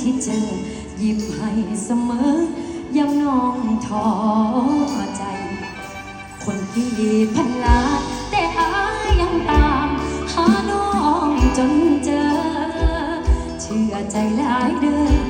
ที่เจอหยิบให้เสมอยามน้องท้อใจ คนที่พันลาแต่อายังตาม หาน้องจนเจอ เชื่อใจหลายเดือน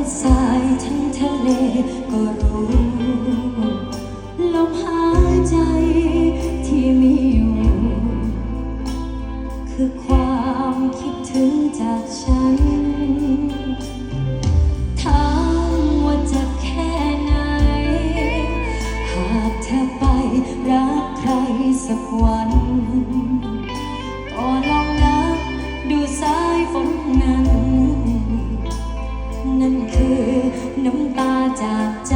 แลสายทั้งทะเลก็รู้ น้ำตาจากใจ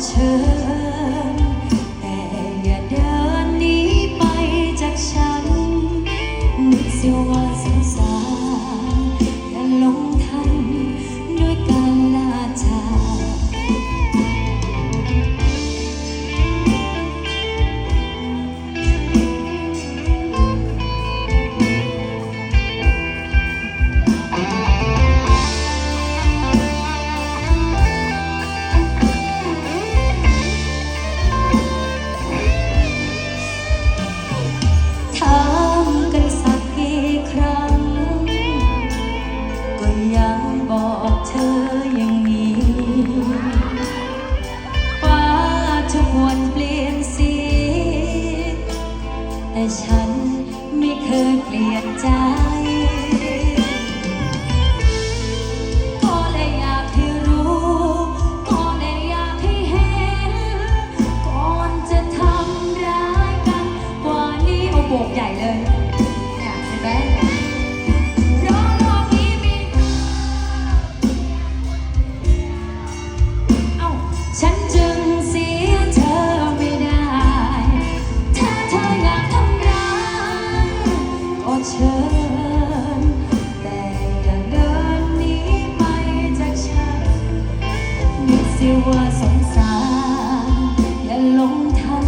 却 ว่าสงสารและหลงทัน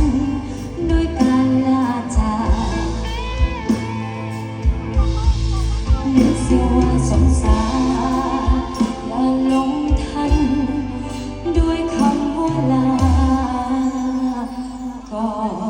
ด้วยการลาจากเสียวสงสารและหลงทันด้วยคำว่าลากอน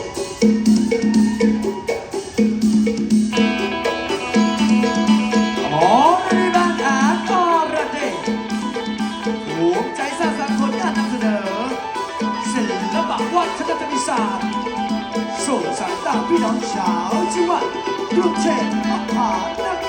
ลูกเชษอานะ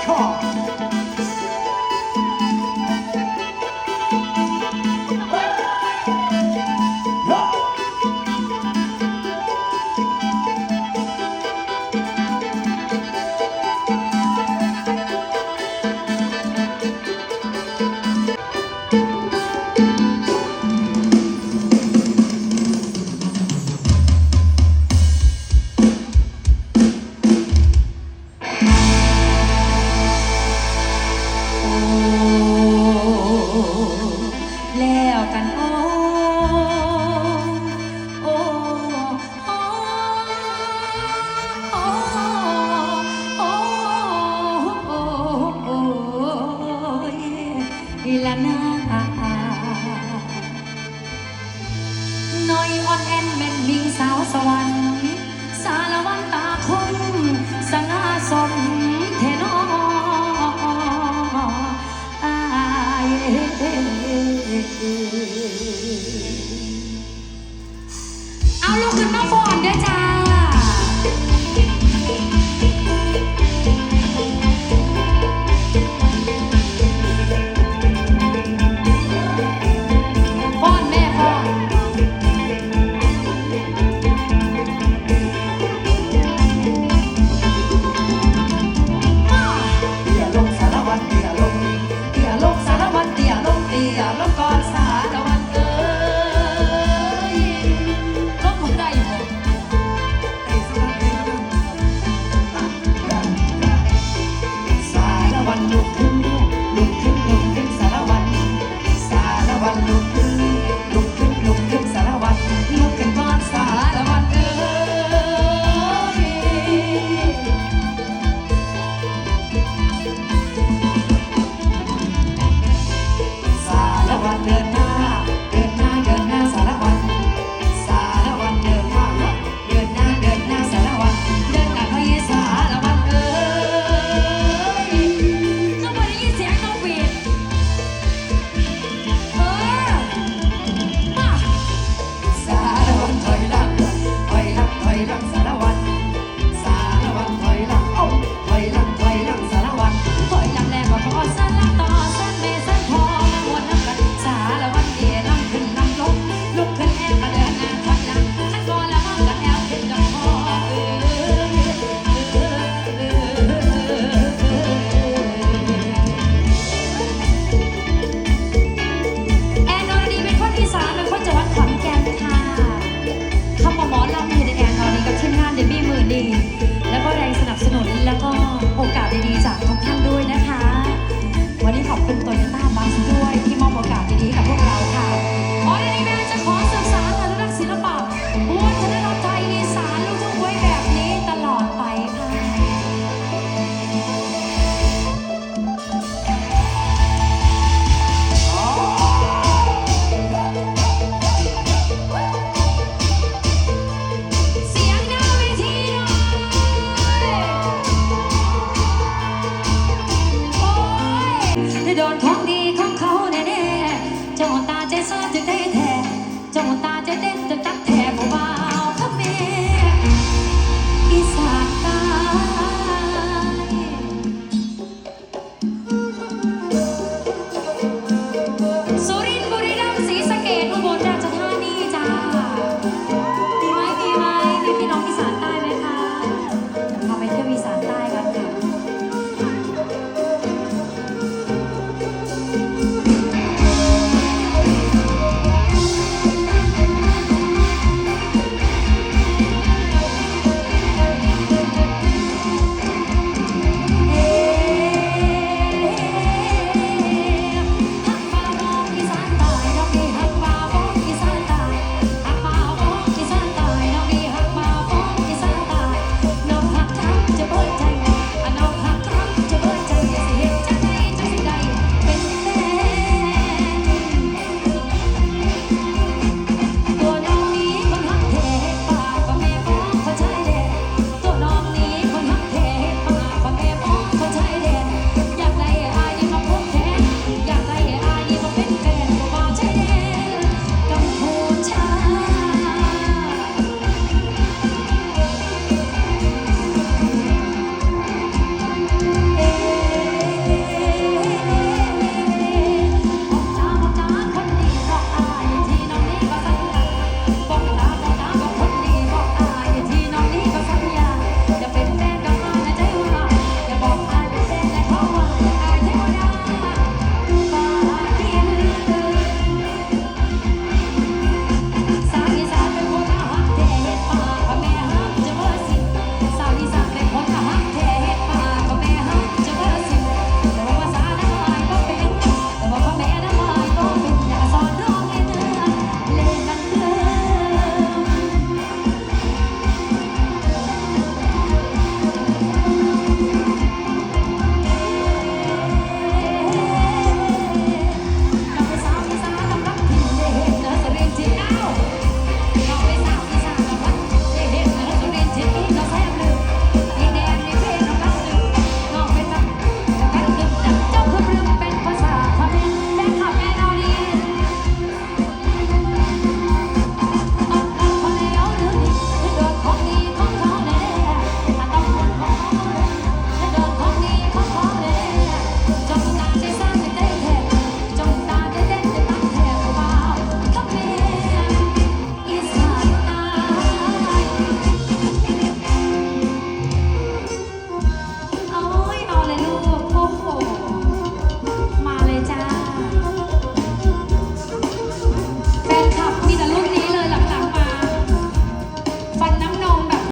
เอาลูกขึ้นมาฟอนด้วยจ้า